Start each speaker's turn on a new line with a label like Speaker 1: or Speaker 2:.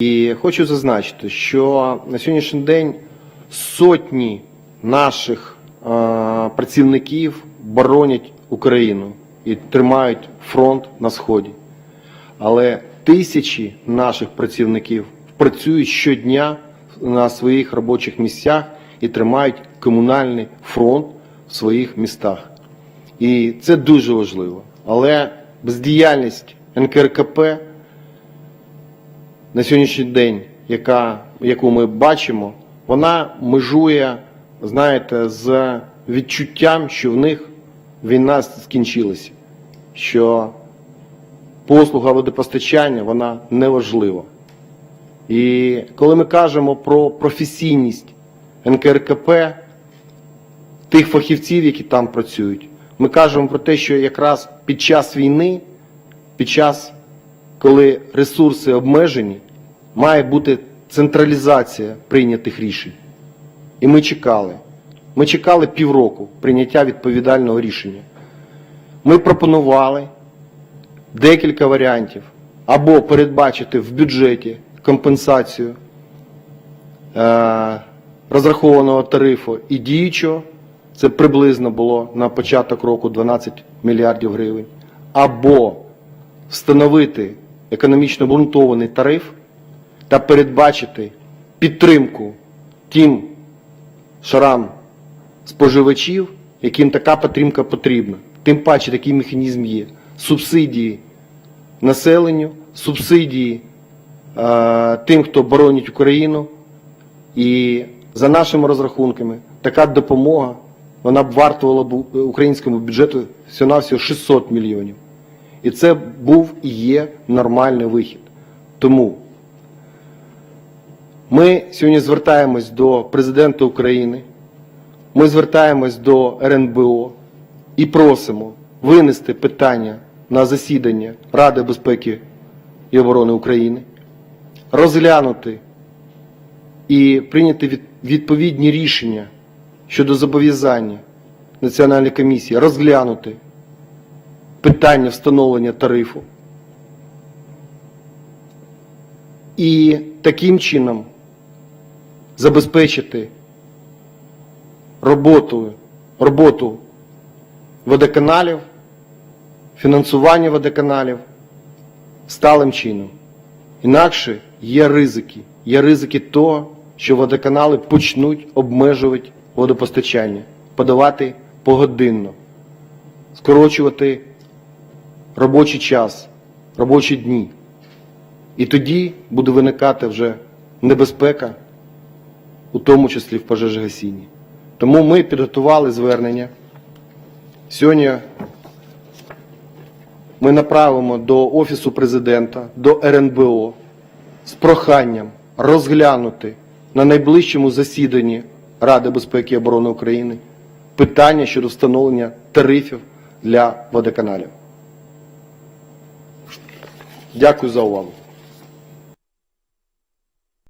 Speaker 1: І хочу зазначити, що на сьогоднішній день сотні наших е, працівників боронять Україну і тримають фронт на сході. Але тисячі наших працівників працюють щодня на своїх робочих місцях і тримають комунальний фронт в своїх містах. І це дуже важливо. Але бездіяльність НКРКП на сьогоднішній день, яка, яку ми бачимо, вона межує, знаєте, з відчуттям, що в них війна скінчилася, що послуга водопостачання вона неважлива. І коли ми кажемо про професійність НКРКП, тих фахівців, які там працюють, ми кажемо про те, що якраз під час війни, під час, коли ресурси обмежені, має бути централізація прийнятих рішень. І ми чекали. Ми чекали півроку прийняття відповідального рішення. Ми пропонували декілька варіантів. Або передбачити в бюджеті компенсацію е, розрахованого тарифу і діючого, це приблизно було на початок року 12 мільярдів гривень, або встановити економічно обґрунтований тариф та передбачити підтримку тим шарам споживачів, яким така підтримка потрібна. Тим паче такий механізм є. Субсидії населенню, субсидії е, тим, хто боронить Україну. І за нашими розрахунками, така допомога вона б вартувала б українському бюджету всього-навсього 600 мільйонів. І це був і є нормальний вихід. Тому ми сьогодні звертаємось до президента України, ми звертаємось до РНБО і просимо винести питання на засідання Ради безпеки і оборони України, розглянути і прийняти відповідні рішення щодо зобов'язання Національної комісії розглянути питання встановлення тарифу. І таким чином забезпечити роботу, роботу водоканалів, фінансування водоканалів сталим чином. Інакше є ризики. Є ризики того, що водоканали почнуть обмежувати водопостачання, подавати погодинно, скорочувати робочий час, робочі дні. І тоді буде виникати вже небезпека, у тому числі в пожежогасінні. Тому ми підготували звернення. Сьогодні ми направимо до Офісу президента, до РНБО з проханням розглянути на найближчому засіданні Ради безпеки і оборони України питання щодо встановлення тарифів для водоканалів. Дякую за увагу.